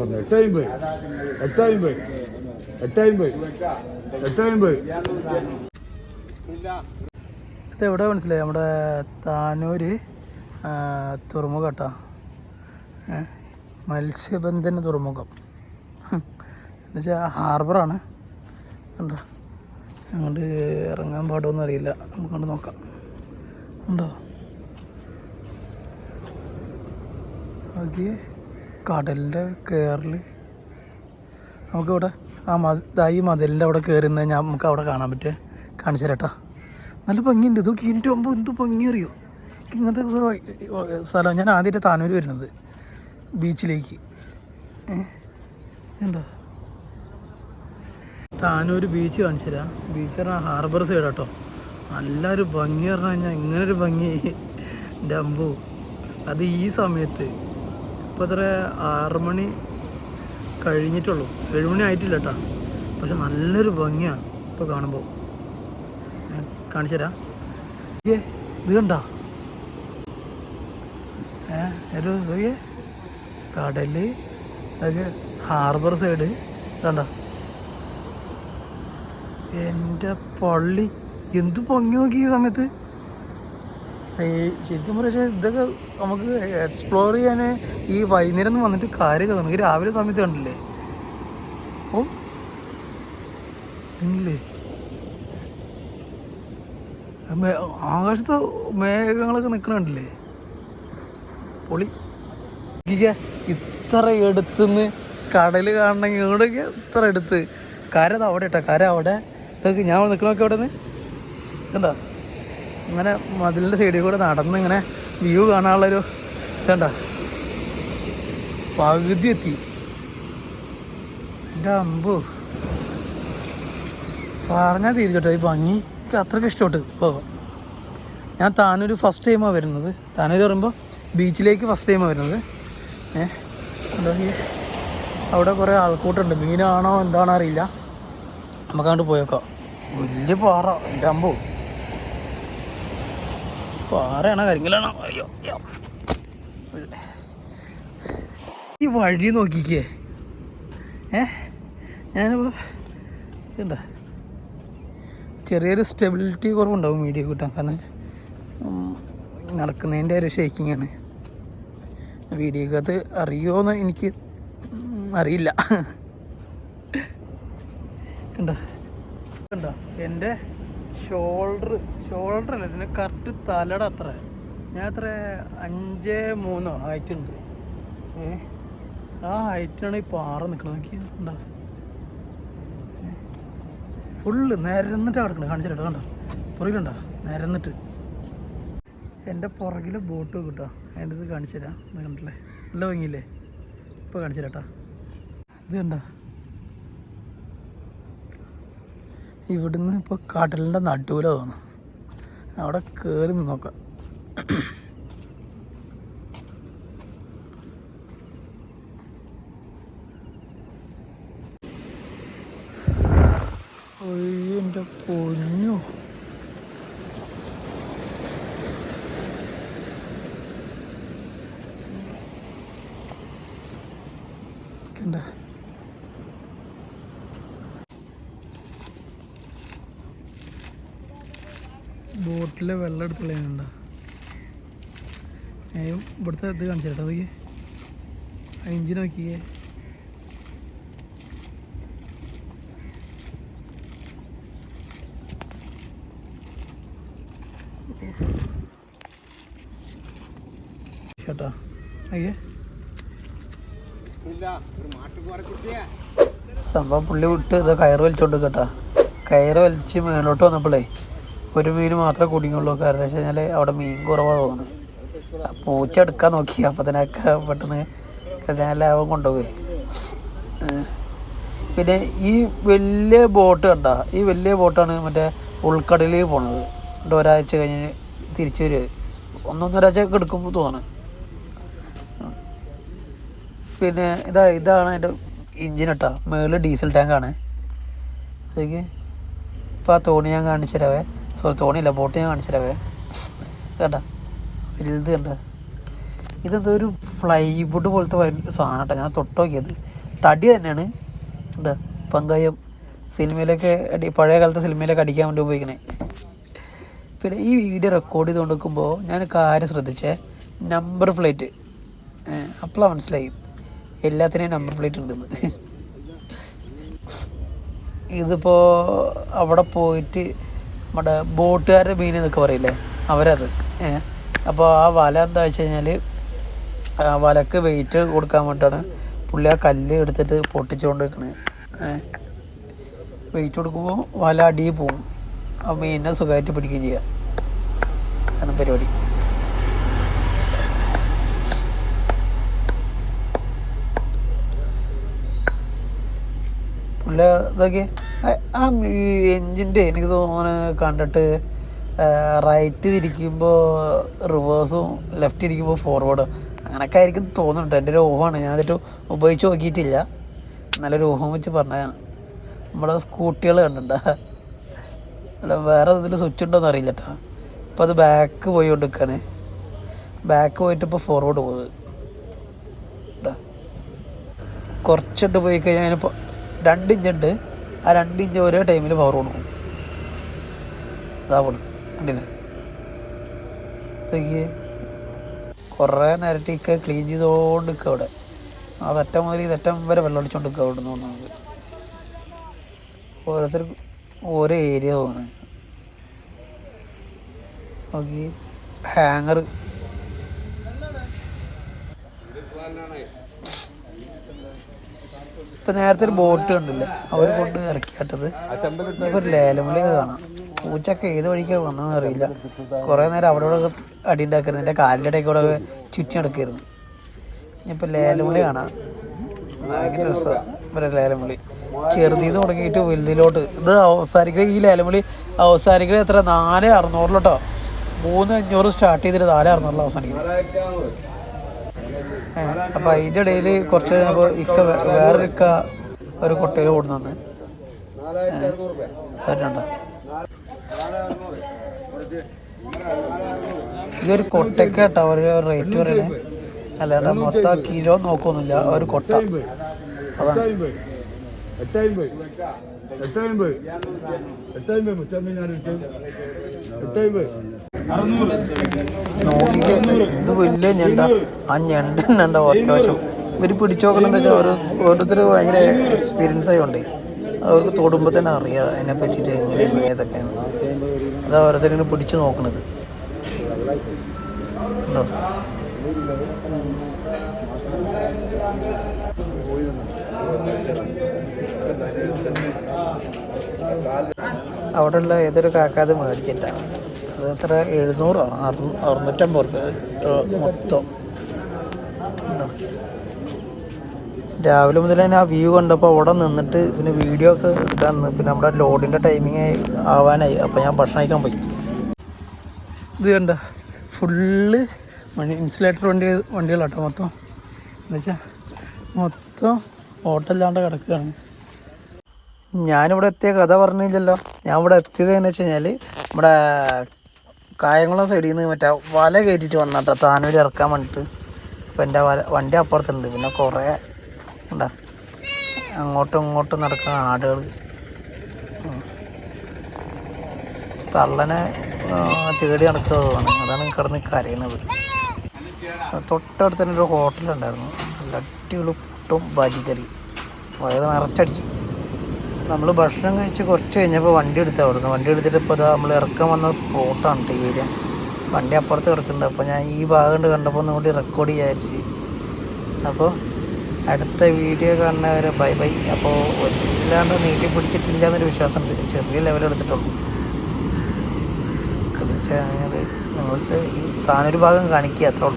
എട്ടമ്പത് എട്ടമ്പത് എട്ടമ്പത് എട്ടമ്പത് ഇത് എവിടെ മനസ്സിലായി? നമ്മുടെ താനൂര് ആ, തുറമുഖം കേട്ടോ. ഏ, മത്സ്യബന്ധന തുറമുഖം. എന്നുവെച്ചാൽ ഹാർബറാണ് കണ്ടോ? അങ്ങോട്ട് ഇറങ്ങാൻ പാടുമെന്ന് അറിയില്ല. നമുക്കൊണ്ട് നോക്കാം. ഉണ്ടോ? ഓക്കെ കടലിന്റെ കയറിൽ നമുക്കിവിടെ ആ മത ഈ മതിലിന്റെ അവിടെ കയറുന്നത് ഞാൻ നമുക്ക് അവിടെ കാണാൻ പറ്റുമേ കാണിച്ചു തരട്ടാ നല്ല ഭംഗിയുണ്ട്. ഇതൊക്കെ ഇരുന്നിട്ട് പോകുമ്പോൾ എന്ത് ഭംഗി അറിയോ? ഇങ്ങനത്തെ സ്ഥ- സ്ഥലം. ഞാൻ ആദ്യമായിട്ട് താനൂർ വരുന്നത്. ബീച്ചിലേക്ക്? ഉണ്ടോ താനൂർ ബീച്ച് കാണിച്ചു തരാം. ബീച്ച് പറഞ്ഞാൽ ഹാർബർ സൈഡ് കേട്ടോ. നല്ലൊരു ഭംഗി പറഞ്ഞു കഴിഞ്ഞാൽ ഇങ്ങനൊരു ഭംഗി. ഡംബു. അത് ഈ സമയത്ത് ഇപ്പോൾ എത്ര ആറ് മണി കഴിഞ്ഞിട്ടുള്ളൂ. ഏഴുമണി ആയിട്ടില്ല കേട്ടോ പക്ഷെ നല്ലൊരു ഭംഗിയാണ് ഇപ്പോൾ കാണുമ്പോൾ കാണിച്ചു ഏ ഇത് കണ്ടോ? ഏ കടൽ അതൊക്കെ ഹാർബർ സൈഡ്. കണ്ട? എന്റെ പള്ളി. എന്ത് പൊങ്ങി നോക്കി ഈ സമയത്ത്. ശരിക്കും പറഞ്ഞാൽ ഇതൊക്കെ നമുക്ക് എക്സ്പ്ലോർ ചെയ്യാൻ ഈ വൈകുന്നേരം ഒന്ന് വന്നിട്ട് കാര്യം നമുക്ക് രാവിലെ സമയത്ത് കണ്ടില്ലേ? ഓ. ഇല്ലേ ആകാശത്ത് മേഘങ്ങളൊക്കെ നിൽക്കണുണ്ടല്ലേ പൊളി. ഇത്ര എടുത്തുനിന്ന് കടൽ കാണണമെങ്കിൽ ഇവിടെയൊക്കെ ഇത്ര എടുത്ത്. കര ദാ അവിടെ ഇട്ടാ കര അവിടെ ഇതൊക്കെ ഞാൻ നിൽക്കണമൊക്കെ അവിടെ നിന്ന് കണ്ടോ? അങ്ങനെ മതിലിന്റെ സൈഡിൽ കൂടെ നടന്ന് ഇങ്ങനെ വ്യൂ കാണാനുള്ളൊരു ഇതണ്ട? പകുതി എത്തി എന്റെ അമ്പു പറഞ്ഞാൽ തീർക്കട്ടെ ഈ ഭംഗി. എനിക്ക് അത്രയ്ക്ക് ഇഷ്ടപ്പെട്ടു പോവാം. ഞാൻ താനൊരു ഫസ്റ്റ് ടൈമാണ് വരുന്നത്. താനൂർ പറയുമ്പോൾ ബീച്ചിലേക്ക് ഫസ്റ്റ് ടൈമാണ് വരുന്നത്. ഏഹ് അവിടെ കുറേ ആൾക്കൂട്ടുണ്ട്. മീനാണോ എന്താണോ അറിയില്ല. നമുക്ക് അങ്ങോട്ട് പോയേക്കാം. വലിയ പാറ എന്റെ അമ്പോ. പാറയാണോ? കരിങ്കലാണോ അയ്യോ അയ്യോ. ഈ വഴി നോക്കിക്കേ. ഏ? ഞാനിപ്പോൾ എന്താ ചെറിയൊരു സ്റ്റെബിലിറ്റി കുറവുണ്ടാവും വീഡിയോ കിട്ടാൻ. കാരണം നടക്കുന്നതിന്റെ ഒരു ഷേക്കിംഗ് ആണ്. വീഡിയോ വീഡിയോക്കകത്ത് അറിയുമോയെന്ന് എനിക്ക് അറിയില്ല. കണ്ടോ? കണ്ടോ? എന്റെ ഷോൾഡർ ഷോൾഡർ അല്ല ഇതിന്റെ കറക്റ്റ് തലയുടെ അത്ര. ഞാൻ അത്ര അഞ്ച് മൂന്നോ ആയിട്ടുണ്ട് ഏ? ആ ഹൈറ്റിനാണ് ഈ പാറ നിൽക്കുന്നത് നോക്കി ഉണ്ടോ ഫുള്ള് നിരന്നിട്ട് കിടക്കണം കാണിച്ചിട്ടോ കണ്ടോ? പുറകിലുണ്ടോ? നിരന്നിട്ട്. എന്റെ പുറകിൽ ബോട്ട് കിട്ടോ. അതിന്റെ ഇത് കാണിച്ചു തരാം. നല്ല ഭംഗിയില്ലേ? ഇപ്പോൾ കാണിച്ചു തരാട്ടോ ഇത് കണ്ടോ? ഇവിടുന്ന് ഇപ്പോൾ കടലിന്റെ നടുവിലാണ് തോന്നുന്നു. അവിടെ കയറി നോക്കാം. എന്റെ പൊന്നു. കണ്ട ബോട്ടിലെ വെള്ളം എടുത്തുള്ള ഇവിടുത്തെ ഇത് കാണിച്ചു കേട്ടോ നോക്കിയേ എഞ്ചിൻ നോക്കിയേ. ചേട്ടാ അയ്യേ. സംഭവം പുള്ളി വിട്ട് ഇത് കയറ് വലിച്ചോണ്ട് കേട്ടാ. കയറ് വലിച്ച് മേലോട്ട് വന്നപ്പോഴേ ഒരു മീൻ മാത്രമേ കുടുങ്ങിയുള്ളൂ. കാരണം വെച്ച് കഴിഞ്ഞാൽ അവിടെ മീൻ കുറവാ തോന്നുന്നത്. ആ പൂച്ച എടുക്കാൻ നോക്കി അപ്പത്തിനൊക്കെ പെട്ടെന്ന് ഞാൻ ലാഭം കൊണ്ടുപോയി പിന്നെ ഈ വലിയ ബോട്ട് കണ്ട ഈ വലിയ ബോട്ടാണ് മറ്റേ ഉൾക്കടലിൽ പോണത്. എന്നിട്ട് ഒരാഴ്ച കഴിഞ്ഞ് തിരിച്ചു വരിക. ഒന്നൊന്നൊരാഴ്ച ഒക്കെ എടുക്കുമ്പോൾ തോന്നുന്നു പിന്നെ ഇതാ ഇതാണ് അതിന്റെ ഇഞ്ചിൻ കേട്ടോ മുകളിൽ ഡീസൽ ടാങ്കാണ് അതൊക്കെ ഇപ്പോൾ ആ തോണി ഞാൻ കാണിച്ചു തരാവേ സോറി തോണിയില്ല ബോട്ട് ഞാൻ കാണിച്ചു തരാവേ കേട്ടാ വലുത് കണ്ട? ഇതെന്തോ ഒരു ഫ്ലൈവുഡ് പോലത്തെ സാധനം കേട്ടോ. ഞാൻ തൊട്ട് നോക്കിയത്. തടി തന്നെയാണ്. ഉണ്ട് പങ്കായം സിനിമയിലൊക്കെ അടി പഴയ കാലത്തെ സിനിമയിലൊക്കെ അടിക്കാൻ വേണ്ടി ഉപയോഗിക്കണേ. പിന്നെ ഈ വീഡിയോ റെക്കോർഡ് ചെയ്ത് കൊടുക്കുമ്പോൾ ഞാൻ കാര്യം ശ്രദ്ധിച്ചേ. നമ്പർ പ്ലേറ്റ് അപ്പോഴാണ് മനസ്സിലായി. എല്ലാത്തിനെയും നമ്പർ പ്ലേറ്റ് ഉണ്ടെന്ന്. ഇതിപ്പോൾ അവിടെ പോയിട്ട് നമ്മുടെ ബോട്ടുകാരുടെ മീൻ എന്നൊക്കെ പറയില്ലേ? അവരത്. അപ്പോൾ ആ വല എന്താ വെച്ച് കഴിഞ്ഞാൽ ആ വലക്ക് വെയിറ്റ് കൊടുക്കാൻ വേണ്ടിയിട്ടാണ് പുള്ളി ആ കല്ല് എടുത്തിട്ട് പൊട്ടിച്ചുകൊണ്ട് വെയിറ്റ് കൊടുക്കുമ്പോൾ വല അടിയിൽ പോവും ആ മീനിനെ സുഖമായിട്ട് പിടിക്കുകയും ചെയ്യാം. അതാണ് പരിപാടി. പുള്ള ഇതൊക്കെ ആ- എഞ്ചിന്റെ എനിക്ക് തോന്നുന്നു കണ്ടിട്ട് റൈറ്റ് തിരിക്കുമ്പോൾ റിവേഴ്സും ലെഫ്റ്റ് ഇരിക്കുമ്പോൾ ഫോർവേഡും അങ്ങനെയൊക്കെ ആയിരിക്കും തോന്നുന്നുണ്ട്. എന്റെ ഒരു ഊഹമാണ്. ഞാൻ അതിട്ട് ഉപയോഗിച്ച് നോക്കിയിട്ടില്ല. നല്ലൊരു ഊഹം വെച്ച് പറഞ്ഞതാണ്. നമ്മുടെ സ്കൂട്ടികൾ കണ്ടിട്ടുണ്ടോ? അല്ല വേറെ ഇതിൽ സ്വിച്ച് ഉണ്ടോയെന്ന് അറിയില്ല കേട്ടോ ഇപ്പം അത് ബാക്ക് പോയി കൊണ്ടിരിക്കുകയാണ് ബാക്ക് പോയിട്ട് ഇപ്പോൾ ഫോർവേഡ് പോകുന്നത് കേട്ടോ കുറച്ചിട്ട് പോയി കഴിഞ്ഞാൽ അതിനിപ്പോൾ രണ്ട് ഇഞ്ചുണ്ട് ആ രണ്ട് ഇഞ്ച് ഒരേ ടൈമിൽ പവർ കൊടുക്കും. ഇതാ പോണ്. കണ്ടില്ലേ? ഇതൊക്കെ കുറേ നേരത്തെ ഇക്ക ക്ലീൻ ചെയ്തുകൊണ്ട് നിൽക്കുക അവിടെ. ആ തറ്റം മുതൽ ഈ തെറ്റം വരെ വെള്ളം അടിച്ചുകൊണ്ട് നിൽക്കുക അവിടെ നിന്ന് നമുക്ക്. ഓരോരുത്തർക്ക് ഓരോ ഏരിയ തോന്നുന്നു നോക്കി ഹാങ്ങർ ഇപ്പൊ നേരത്തെ ഒരു ബോട്ട് കണ്ടില്ലേ? അവർ കൊണ്ട് ഇറക്കിയാട്ടത്. ഇപ്പൊ ഒരു ലേലമലി കാണാം. പൂച്ചൊക്കെ ഏത് വഴിക്കാണ് വന്നതെന്ന് അറിയില്ല. കുറേ നേരം അവിടെ ഇവിടെ അടി ഉണ്ടാക്കരുത്. എന്റെ കാലിന്റെ ഇടയ്ക്ക് കൂടെ ചുറ്റി നടക്കായിരുന്നു ഇനിയിപ്പോൾ ലേലമുളി കാണാം. ഭയങ്കര രസമാണ് ഇവരെ ലേലമുളി ചെറുതീന്ന് തുടങ്ങിയിട്ട് വലുതിലോട്ട്. ഇത് അവസാനിക്കുന്ന ഈ ലേലമുളി അവസാനിക്കുന്നത് എത്ര? നാല് അറുന്നൂറിലോട്ടോ മൂന്ന് അഞ്ഞൂറ് സ്റ്റാർട്ട് ചെയ്തിട്ട് നാല് അറുന്നൂറിൽ അവസാനിക്കുന്നത് അപ്പം അതിന്റെ ഇടയിൽ കുറച്ച് കഴിഞ്ഞപ്പോൾ ഇക്ക വേറൊരു ഇക്ക ഒരു കൊട്ടയിൽ ഓടുന്നു വരുന്നുണ്ടോ ഈ ഒരു കൊട്ടയ്ക്ക് കേട്ടോ ഒരു റേറ്റ് പറയണേ. അല്ലാണ്ട് മൊത്തം കിലോ നോക്കൊന്നുമില്ല ഒരു കൊട്ട. അതാണ്. എട്ടമ്പത് ഇത് വലിയ ഞണ്ട. ആ ഞണ്ട ഞണ്ട അത്യാവശ്യം ഇവർ പിടിച്ചു എന്താ വെച്ചാൽ ഓരോ ഓരോരുത്തർ ഭയങ്കര എക്സ്പീരിയൻസ് ആയതുകൊണ്ട് അവർക്ക് തൊടുമ്പോൾ തന്നെ അറിയാം അതിനെ പറ്റിയിട്ട് എങ്ങനെയാണ് ഏതൊക്കെയാണ്. അതാ ഓരോരുത്തരും പിടിച്ചു നോക്കണത്. ഉണ്ടോ? അവിടെയുള്ള ഏതൊരു കാക്കാതെ മേടിച്ചിട്ടാണ് അത് എത്ര? എഴുന്നൂറോ? അറു അറുന്നൂറ്റമ്പത് റുപ്യ മൊത്തം? രാവിലെ മുതൽ തന്നെ ആ വ്യൂ കണ്ടപ്പോൾ അവിടെ നിന്നിട്ട് പിന്നെ വീഡിയോ ഒക്കെ എടുക്കാൻ പിന്നെ നമ്മുടെ ലോഡിന്റെ ടൈമിങ് ആവാനായി. അപ്പോൾ ഞാൻ ഭക്ഷണം കഴിക്കാൻ പോയി. ഇത് കണ്ട? ഫുള്ള് വണ്ടി ഇൻസുലേറ്റർ വണ്ടി വണ്ടികളാട്ടോ മൊത്തം. എന്നുവെച്ചാൽ മൊത്തം ഓട്ടമില്ലാണ്ട് കിടക്കുകയാണ്. ഞാനിവിടെ എത്തിയ കഥ പറഞ്ഞില്ലല്ലോ. ഞാൻ ഇവിടെ എത്തിയത് എന്ന് വെച്ച് കഴിഞ്ഞാൽ നമ്മുടെ കായംകുളം സൈഡിൽ നിന്ന് മറ്റേ വല കയറ്റിയിട്ട് വന്നാട്ടോ. താനൂര് ഇറക്കാൻ വേണ്ടിയിട്ട് അപ്പോൾ എന്റെ വല വണ്ടി അപ്പുറത്തുണ്ട്. പിന്നെ കുറേ ഉണ്ടാ അങ്ങോട്ടും ഇങ്ങോട്ടും നടക്കുന്ന ആടുകൾ തള്ളനെ തേടി നടക്കുന്നതാണ് അതാണ് കിടന്ന് കരയണത്. തൊട്ടടുത്ത് തന്നെ ഒരു ഹോട്ടലുണ്ടായിരുന്നു. നല്ല അടിപൊളി പുട്ടും ബാജിക്കറി വയറ് നിറച്ചടിച്ച്. നമ്മൾ ഭക്ഷണം കഴിച്ച് കുറച്ച് കഴിഞ്ഞപ്പോൾ വണ്ടി എടുത്ത് അവിടുന്ന്. വണ്ടി എടുത്തിട്ട് ഇപ്പോൾ അതാ നമ്മൾ ഇറക്കം വന്ന സ്പോട്ടാണ് ഈ ഏരിയ. വണ്ടി അപ്പുറത്ത് കിടക്കുന്നുണ്ട്. അപ്പോൾ ഞാൻ ഈ ഭാഗം കൊണ്ട് കണ്ടപ്പോൾ ഒന്നും കൂടി റെക്കോർഡ് വിചാരിച്ച് അപ്പോൾ അടുത്ത വീഡിയോ കാണുന്നവരെ ബൈ ബൈ. അപ്പോൾ വല്ലാണ്ട് നീട്ടി പിടിച്ചിട്ടില്ല എന്നൊരു വിശ്വാസമുണ്ട്. ചെറിയ ലെവൽ എടുത്തിട്ടുള്ളൂ. നിങ്ങൾക്ക് ഈ താനൊരു ഭാഗം കാണിക്കുക അത്രേ ഉള്ളൂ.